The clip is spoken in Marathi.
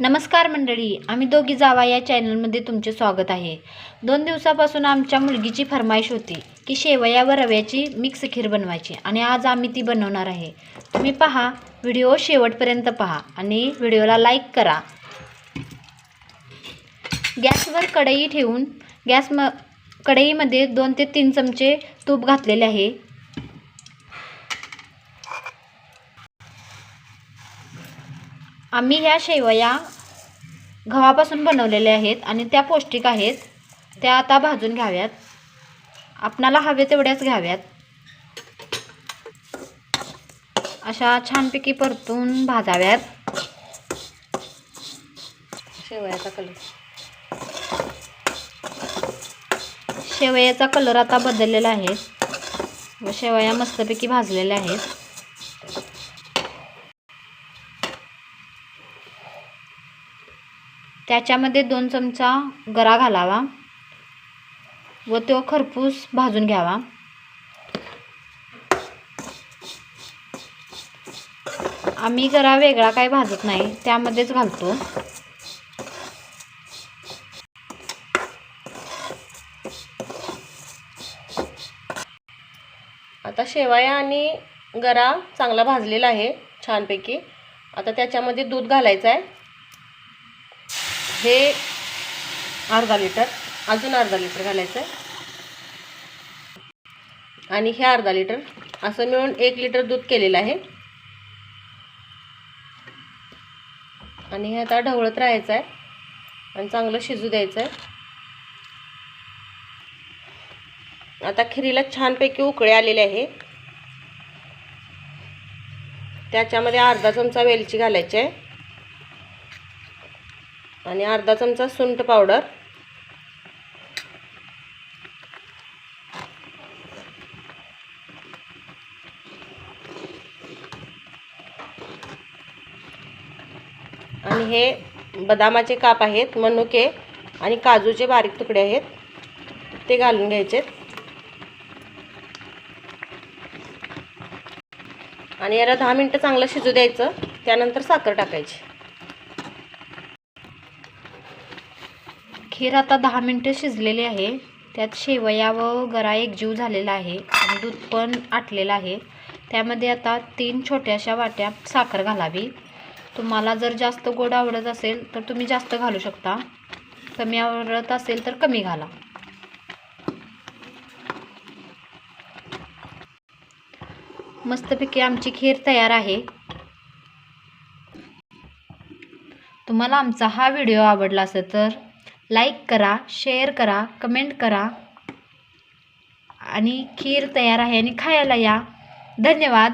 नमस्कार मंडळी आम्ही दोघी जावा या चॅनलमध्ये तुमचे स्वागत आहे. दोन दिवसापासून आमच्या मुलगीची फरमाईश होती की शेवया व रव्याची मिक्स खीर बनवायची आणि आज आम्ही ती बनवणार आहे. तुम्ही पहा व्हिडिओ शेवटपर्यंत पहा आणि व्हिडिओला लाईक करा. गॅसवर कढई ठेवून गॅस म कढईमध्ये दोन ते तीन चमचे तूप घातलेले आहे. आम्ही ह्या शेवया गव्हापासून बनवलेल्या आहेत आणि त्या पौष्टिक आहेत. त्या आता भाजून घ्याव्यात. आपणाला हवे तेवढ्याच घ्याव्यात. अशा छानपैकी परतून भाजाव्यात. शेवयाचा कलर शेवयाचा कलर आता बदललेला आहे. व शेवया मस्तपैकी भाजलेल्या आहेत. त्याच्यामध्ये दोन चमचा गरा घालावा व तो खरपूस भाजून घ्यावा. आम्ही गरा वेगळा काय भाजत नाही त्यामध्येच घालतो. आता शेवया आणि गरा चांगला भाजलेला आहे छानपैकी. आता त्याच्यामध्ये दूध घालायचं आहे. हे अर्धा लिटर अजून अर्धा लिटर घालायचं आहे आणि हे अर्धा लिटर असं मिळून एक लिटर दूध केलेलं आहे. आणि हे आता ढवळत राहायचं आहे आणि चांगलं शिजू द्यायचं आहे आता खिरीला छानपैकी उकळे आलेले आहे. त्याच्यामध्ये अर्धा चमचा वेलची घालायची आहे. आणि अर्धा चमचा सुंठ पावडर. आणि हे बदामाचे काप आहेत मनुके आणि काजूचे बारीक तुकडे आहेत. ते घालून घ्यायचे. आणि याला दहा मिनटं चांगलं शिजू द्यायचं. त्यानंतर साखर टाकायची. खीर आता दहा मिनटं शिजलेली आहे. त्यात शेवया व गरा एकजीव झालेला आहे आणि दूध पण आटलेलं आहे. त्यामध्ये आता तीन छोट्याशा वाट्या साखर घालावी. तुम्हाला जर जास्त गोड आवडत असेल तर तुम्ही जास्त घालू शकता. कमी आवडत असेल तर कमी घाला. मस्तपैकी आमची खीर तयार आहे. तुम्हाला आमचा हा व्हिडिओ आवडला असेल तर लाईक करा शेअर करा कमेंट करा. आणि खीर तयार आहे आणि खायला या. धन्यवाद.